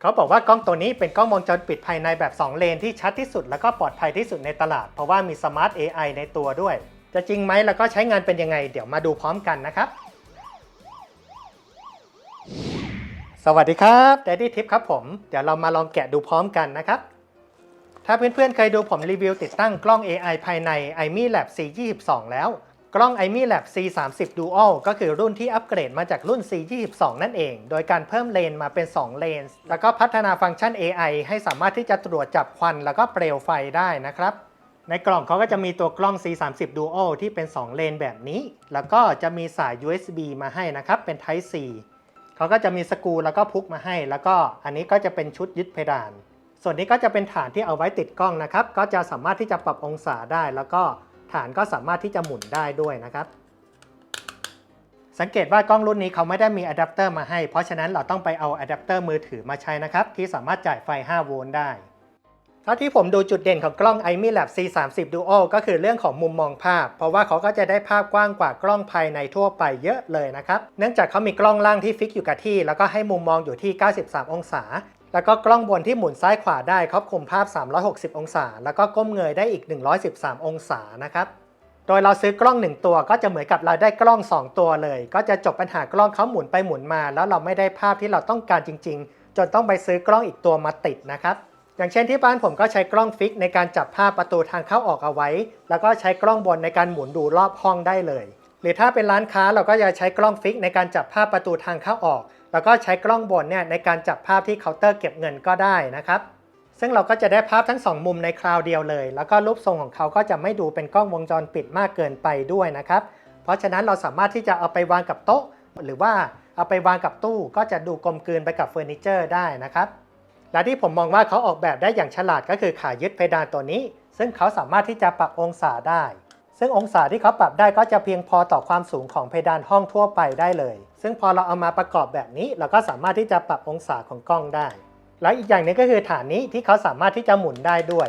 เขาบอกว่ากล้องตัวนี้เป็นกล้องวงจรปิดภายในแบบ 2 เลนที่ชัดที่สุด แล้วก็ปลอดภัยที่สุดในตลาด เพราะว่ามี Smart AI ในตัวด้วย จะจริงไหมแล้วก็ใช้งานเป็นยังไง เดี๋ยวมาดูพร้อมกันนะครับ สวัสดีครับ Daddy Tip ครับผม เดี๋ยวเรามาลองแกะดูพร้อมกันนะครับ ถ้าเพื่อนๆเคยดูผมรีวิวติดตั้งกล้อง AI ภายใน iMi Lab C22 แล้ว กล้อง iMi Lab C30 Dual ก็คือรุ่นที่อัปเกรดมาจากรุ่น C22 นั่นเอง โดยการเพิ่มเลนมาเป็น 2 เลนส์ แล้วก็พัฒนาฟังก์ชัน AI ให้สามารถที่จะตรวจจับควันแล้วก็เปลวไฟได้นะครับ ในกล่องเขาก็จะมีตัวกล้อง C30 Dual ที่เป็น 2 เลนแบบนี้ แล้วก็จะมีสาย USB มาให้นะครับ เป็น Type C เขาก็จะมีสกูแล้วก็พุกมาให้ แล้วก็อันนี้ก็จะเป็นชุดยึดเพดาน ส่วนนี้ก็จะเป็นฐานที่เอาไว้ติดกล้องนะครับ ก็จะสามารถที่จะปรับองศาได้แล้วก็ ฐานก็สามารถที่จะหมุนได้ด้วยนะครับ สังเกตว่ากล้องรุ่นนี้เขาไม่ได้มีอะแดปเตอร์มาให้ เพราะฉะนั้นเราต้องไปเอาอะแดปเตอร์มือถือมาใช้นะครับ ที่สามารถจ่ายไฟ 5 โวลต์ได้ท่าที่ผมดูจุดเด่นของกล้อง iMi Lab C30 Duo ก็คือเรื่องของมุมมองภาพ เพราะว่าเขาก็จะได้ภาพกว้างกว่ากล้องภายในทั่วไปเยอะเลยนะครับ เนื่องจากเขามีกล้องล่างที่ฟิกอยู่กับที่ แล้วก็ให้มุมมองอยู่ที่ 93 องศา แล้วก็กล้องบนที่หมุนซ้ายขวาได้ครอบคลุมภาพ 360 องศา แล้วก็ก้มเงยได้อีก 113 องศานะครับโดยเราซื้อกล้อง 1 ตัวก็จะเหมือนกับเราได้กล้อง 2 ตัวเลย ก็จะจบปัญหากล้องเขาหมุนไปหมุนมา แล้วเราไม่ได้ภาพที่เราต้องการจริง ๆ จนต้องไปซื้อกล้องอีกตัวมาติดนะครับอย่างเช่นที่บ้านผมก็ใช้กล้องฟิกในการจับภาพประตูทางเข้าออกเอาไว้ แล้วก็ใช้กล้องบนในการหมุนดูรอบห้องได้เลย หรือถ้าเป็นร้านค้าเราก็จะใช้กล้องฟิกในการจับภาพประตูทางเข้าออก แล้วก็ใช้กล้องบนเนี่ยในการจับภาพที่เคาน์เตอร์เก็บเงินก็ได้นะครับ ซึ่งเราก็จะได้ภาพทั้ง 2 มุมในคราวเดียวเลย แล้วก็รูปทรงของเขาก็จะไม่ดูเป็นกล้องวงจรปิดมากเกินไปด้วยนะครับ เพราะฉะนั้นเราสามารถที่จะเอาไปวางกับโต๊ะ หรือว่าเอาไปวางกับตู้ก็จะดูกลมกลืนไปกับเฟอร์นิเจอร์ได้นะครับและที่ผมมองว่าเขาออกแบบได้อย่างฉลาดก็คือขายึดเพดานตัวนี้ ซึ่งเขาสามารถที่จะปรับองศาได้ ซึ่งองศาที่เขาปรับได้ก็จะเพียงพอต่อความสูงของเพดานห้องทั่วไปได้เลย ซึ่งพอเราเอามาประกอบแบบนี้ เราก็สามารถที่จะปรับองศาของกล้องได้ แล้วอีกอย่างหนึงก็คือฐานนี้ที่เขาสามารถที่จะหมุนได้ด้วย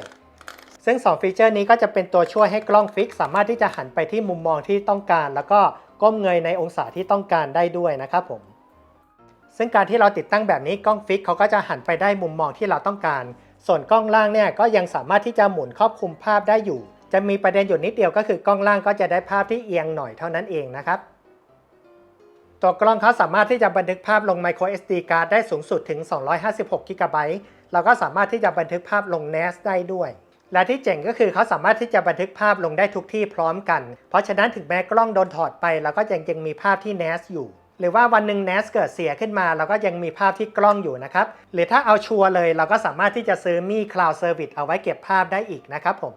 ซึ่ง 2 ฟีเจอร์นี้ก็จะเป็นตัวช่วยให้กล้องฟิก สามารถที่จะหันไปที่มุมมองที่ต้องการ แล้วก็ก้มเงยในองศาที่ต้องการได้ด้วยนะครับผม ซึ่งการที่เราติดตั้งแบบนี้กล้องฟิกเขาก็จะหันไปได้มุมมองที่เราต้องการ ส่วนกล้องล่างเนี่ยก็ยังสามารถที่จะหมุนครอบคลุมภาพได้อยู่ จะมีประเด็นอยู่นิดเดียวก็คือกล้องล่างก็จะได้ภาพที่เอียงหน่อยเท่านั้นเองนะครับตัวกล้องเขาสามารถที่จะบันทึกภาพลง micro SD card ได้สูงสุดถึง 256 g b แล้วก็สามารถที่จะบันทึกภาพลง NAS ได้ด้วย และที่เจ๋งก็คือเขาสามารถที่จะบันทึกภาพลงได้ทุกที่พร้อมกัน เพราะฉะนั้นถึงแม้กล้องโดนถอดไปเราก็ยังยังมีภาพที่ NAS อยู่ หรือว่าวันหนึ่ง NAS เกิดเสียขึ้นมา เราก็ยังมีภาพที่กล้องอยู่นะครับ หรือถ้าเอาชัวร์เลยเราก็สามารถที่จะซื้อมี Cloud Service เอาไว้เก็บภาพได้อีกนะครับผม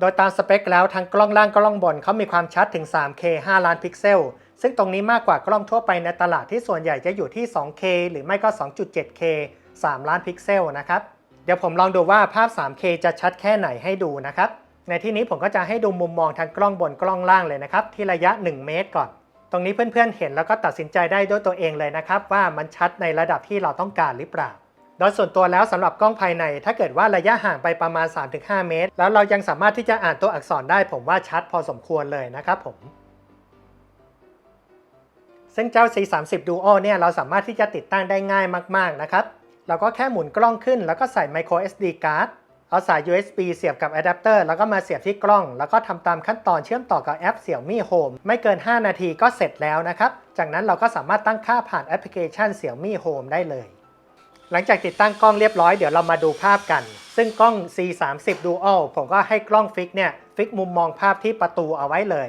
โดยตามสเปคแล้วทั้งกล้องล่างกล้องบนเขามีความชัดถึง 3K 5 ล้านพิกเซล ซึ่งตรงนี้มากกว่ากล้องทั่วไปในตลาดที่ส่วนใหญ่จะอยู่ที่ 2K หรือไม่ก็ 2.7K 3 ล้านพิกเซลนะครับ เดี๋ยวผมลองดูว่าภาพ 3K จะชัดแค่ไหนให้ดูนะครับ ในที่นี้ผมก็จะให้ดูมุมมองทางกล้องบนกล้องล่างเลยนะครับ ที่ระยะ 1 เมตรก่อน ตรงนี้เพื่อนๆเห็นแล้วก็ตัดสินใจได้ด้วยตัวเองเลยนะครับว่ามันชัดในระดับที่เราต้องการหรือเปล่า โดยส่วนตัวแล้วสำหรับกล้องภายใน ถ้าเกิดว่าระยะห่างไปประมาณ 3-5 เมตร แล้วเรายังสามารถที่จะอ่านตัวอักษรได้ ผมว่าชัดพอสมควรเลยนะครับผมซึ่งเจ้า C30 Duo เนี่ยเราสามารถที่จะติดตั้งได้ง่ายมาก ๆ นะครับ เราก็แค่หมุนกล้องขึ้น แล้วก็ใส่ micro SD card เอาสาย USB เสียบกับอะแดปเตอร์แล้วก็มาเสียบที่กล้อง แล้วก็ทำตามขั้นตอนเชื่อมต่อกับแอป Xiaomi Home ไม่เกิน 5 นาทีก็เสร็จแล้วนะครับ จากนั้นเราก็สามารถตั้งค่าผ่านแอปพลิเคชัน Xiaomi Home ได้เลย หลังจากติดตั้งกล้องเรียบร้อยเดี๋ยวเรามาดูภาพกัน ซึ่งกล้อง C30 Dual ผมก็ให้กล้องฟิกเนี่ยฟิกมุมมองภาพที่ประตูเอาไว้เลย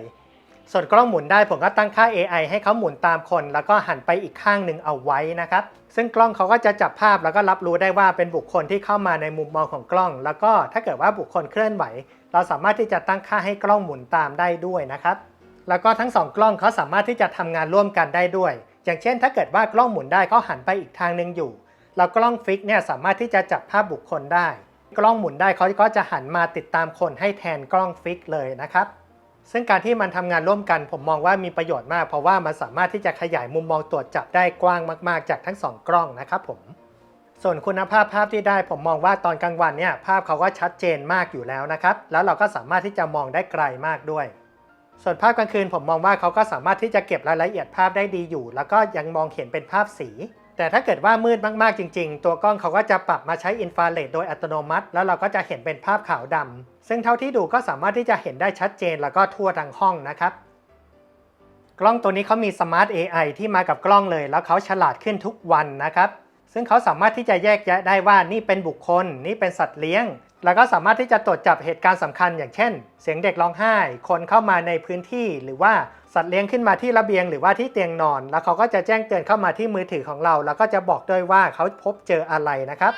ส่วนกล้องหมุนได้ผมก็ตั้งค่า AI ให้เขาหมุนตามคน แล้วก็หันไปอีกข้างหนึ่งเอาไว้นะครับ ซึ่งกล้องเขาก็จะจับภาพแล้วก็รับรู้ได้ว่าเป็นบุคคลที่เข้ามาในมุมมองของกล้อง แล้วก็ถ้าเกิดว่าบุคคลเคลื่อนไหว เราสามารถที่จะตั้งค่าให้กล้องหมุนตามได้ด้วยนะครับแล้วก็ทั้งสองกล้องเขาสามารถที่จะทำงานร่วมกันได้ด้วย อย่างเช่น ถ้าเกิดว่ากล้องหมุนได้เขาหันไปอีกทางหนึ่งอยู่ แล้วกล้องฟิกเนี่ยสามารถที่จะจับภาพบุคคลได้ กล้องหมุนได้เขาก็จะหันมาติดตามคนให้แทนกล้องฟิกเลยนะครับ ซึ่งการที่มันทำงานร่วมกันผมมองว่ามีประโยชน์มาก เพราะว่ามันสามารถที่จะขยายมุมมองตรวจจับได้กว้างมาก ๆ จากทั้งสองกล้องนะครับผม ส่วนคุณภาพภาพที่ได้ผมมองว่าตอนกลางวันเนี่ยภาพเขาก็ชัดเจนมากอยู่แล้วนะครับ แล้วเราก็สามารถที่จะมองได้ไกลมากด้วยส่วนภาพกลางคืนผมมองว่าเขาก็สามารถที่จะเก็บรายละเอียดภาพได้ดีอยู่ แล้วก็ยังมองเห็นเป็นภาพสี แต่ถ้าเกิดว่ามืดมากๆจริง ๆ ตัวกล้องเขาก็จะปรับมาใช้อินฟราเรดโดยอัตโนมัติ แล้วเราก็จะเห็นเป็นภาพขาวดำซึ่งเท่าที่ดูก็สามารถที่จะเห็นได้ชัดเจนแล้วก็ทั่วทั้งห้องนะครับ กล้องตัวนี้เขามีสมาร์ท AI ที่มากับกล้องเลย แล้วเขาฉลาดขึ้นทุกวันนะครับ ซึ่งเขาสามารถที่จะแยกแยะได้ว่านี่เป็นบุคคล นี่เป็นสัตว์เลี้ยง แล้วก็สามารถที่จะตรวจจับเหตุการณ์สำคัญ อย่างเช่น เสียงเด็กร้องไห้ คนเข้ามาในพื้นที่หรือว่า สัตว์เลี้ยงขึ้นมาที่ระเบียงหรือว่าที่เตียงนอน แล้วเขาก็จะแจ้งเตือนเข้ามาที่มือถือของเรา แล้วก็จะบอกด้วยว่าเขาพบเจออะไรนะครับ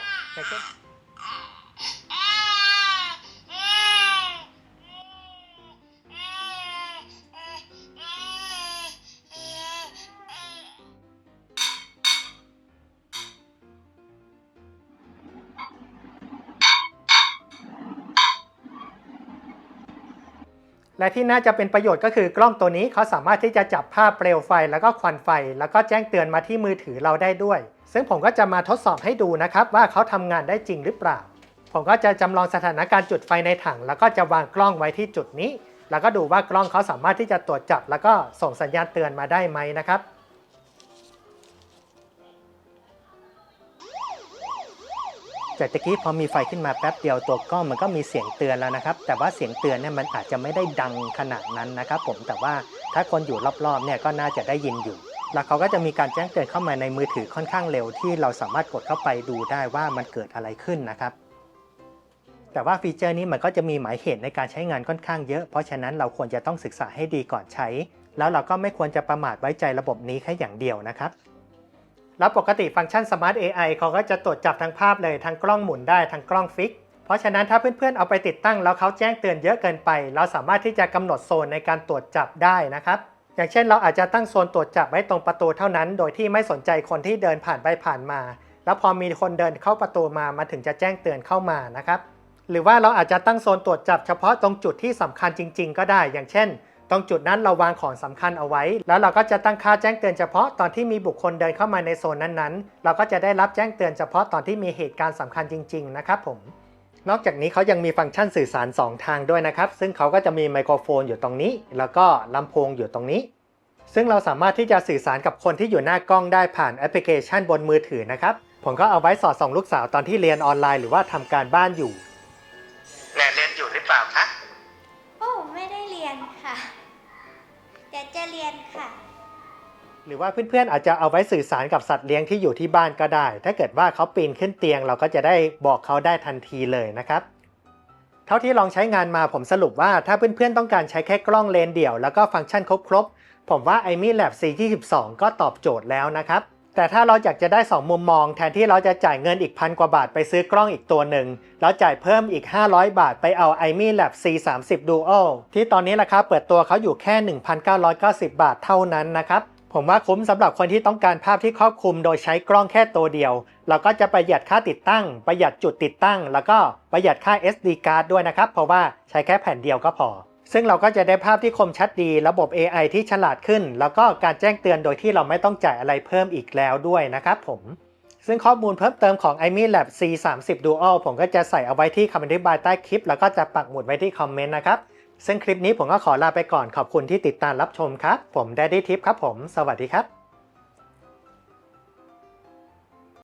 และที่น่าจะเป็นประโยชน์ก็คือกล้องตัวนี้เขาสามารถที่จะจับภาพเปลวไฟแล้วก็ควันไฟ แล้วก็แจ้งเตือนมาที่มือถือเราได้ด้วย ซึ่งผมก็จะมาทดสอบให้ดูนะครับว่าเขาทำงานได้จริงหรือเปล่า ผมก็จะจำลองสถานการณ์จุดไฟในถัง แล้วก็จะวางกล้องไว้ที่จุดนี้ แล้วก็ดูว่ากล้องเขาสามารถที่จะตรวจจับ แล้วก็ส่งสัญญาณเตือนมาได้ไหมนะครับ จากตะกี้พอมีไฟขึ้นมาแป๊บเดียวตัวกล้องมันก็มีเสียงเตือนแล้วนะครับ แต่ว่าเสียงเตือนเนี่ยมันอาจจะไม่ได้ดังขนาดนั้นนะครับ ผมแต่ว่าถ้าคนอยู่รอบๆเนี่ยก็น่าจะได้ยินอยู่ แล้วเขาก็จะมีการแจ้งเตือนเข้ามาในมือถือค่อนข้างเร็วที่เราสามารถกดเข้าไปดูได้ว่ามันเกิดอะไรขึ้นนะครับ แต่ว่าฟีเจอร์นี้มันก็จะมีหมายเหตุในการใช้งานค่อนข้างเยอะ เพราะฉะนั้นเราควรจะต้องศึกษาให้ดีก่อนใช้ แล้วเราก็ไม่ควรจะประมาทไว้ใจระบบนี้แค่อย่างเดียวนะครับ แล้วปกติฟังก์ชัน Smart AI เขาก็จะตรวจจับทั้งภาพเลยทั้งกล้องหมุนได้ทั้งกล้องฟิก เพราะฉะนั้นถ้าเพื่อนๆเอาไปติดตั้งแล้วเขาแจ้งเตือนเยอะเกินไป เราสามารถที่จะกำหนดโซนในการตรวจจับได้นะครับอย่างเช่น เราอาจจะตั้งโซนตรวจจับไว้ตรงประตูเท่านั้น โดยที่ไม่สนใจคนที่เดินผ่านไปผ่านมา แล้วพอมีคนเดินเข้าประตูมามาถึงจะแจ้งเตือนเข้ามานะครับหรือว่าเราอาจจะตั้งโซนตรวจจับเฉพาะตรงจุดที่สำคัญจริง ๆ ก็ได้ อย่างเช่น ตรงจุดนั้นเราวางของสำคัญเอาไว้ แล้วเราก็จะตั้งค่าแจ้งเตือนเฉพาะตอนที่มีบุคคลเดินเข้ามาในโซนนั้นๆ เราก็จะได้รับแจ้งเตือนเฉพาะตอนที่มีเหตุการณ์สำคัญจริง ๆ นะครับผม นอกจากนี้เขายังมีฟังก์ชันสื่อสาร 2 ทางด้วยนะครับ ซึ่งเขาก็จะมีไมโครโฟนอยู่ตรงนี้ แล้วก็ลำโพงอยู่ตรงนี้ ซึ่งเราสามารถที่จะสื่อสารกับคนที่อยู่หน้ากล้องได้ผ่านแอปพลิเคชันบนมือถือนะครับ ผมก็เอาไว้สอดส่องลูกสาวตอนที่เรียนออนไลน์หรือว่าทำการบ้านอยู่ จะเรียนค่ะ หรือว่าเพื่อนๆอาจจะเอาไว้สื่อสารกับสัตว์เลี้ยงที่อยู่ที่บ้านก็ได้ ถ้าเกิดว่าเขาปีนขึ้นเตียง เราก็จะได้บอกเขาได้ทันทีเลยนะครับ เท่าที่ลองใช้งานมาผมสรุปว่าถ้าเพื่อนๆต้องการใช้แค่กล้องเลนเดี่ยวแล้วก็ฟังก์ชันครบๆผมว่า iMi Lab C22 ก็ตอบโจทย์แล้วนะครับ แต่ถ้าเราอยากจะได้ 2 มุมมอง แทนที่เราจะจ่ายเงินอีกพันกว่าบาทไปซื้อกล้องอีกตัวหนึ่งแล้วจ่ายเพิ่มอีก 500 บาทไปเอา iMi Lab C30 Dual ที่ตอนนี้ราคาเปิดตัวเขาอยู่แค่ 1,990 บาทเท่านั้นนะครับผมว่าคุ้มสำหรับคนที่ต้องการภาพที่ครอบคลุมโดยใช้กล้องแค่ตัวเดียว เราก็จะประหยัดค่าติดตั้ง ประหยัดจุดติดตั้ง แล้วก็ประหยัดค่า SD card ด้วยนะครับ เพราะว่าใช้แค่แผ่นเดียวก็พอ ซึ่งเราก็จะได้ภาพที่คมชัดดี ระบบ AI ที่ฉลาดขึ้น แล้วก็การแจ้งเตือนโดยที่เราไม่ต้องจ่ายอะไรเพิ่มอีกแล้วด้วยนะครับผม ซึ่งข้อมูลเพิ่มเติมของ iMi Lab C30 Dual ผมก็จะใส่เอาไว้ที่คำอธิบายใต้คลิป แล้วก็จะปักหมุดไว้ที่คอมเมนต์นะครับ ซึ่งคลิปนี้ผมก็ขอลาไปก่อนขอบคุณที่ติดตามรับชมครับ ผมแดดดี้ทิปครับผม สวัสดีครับ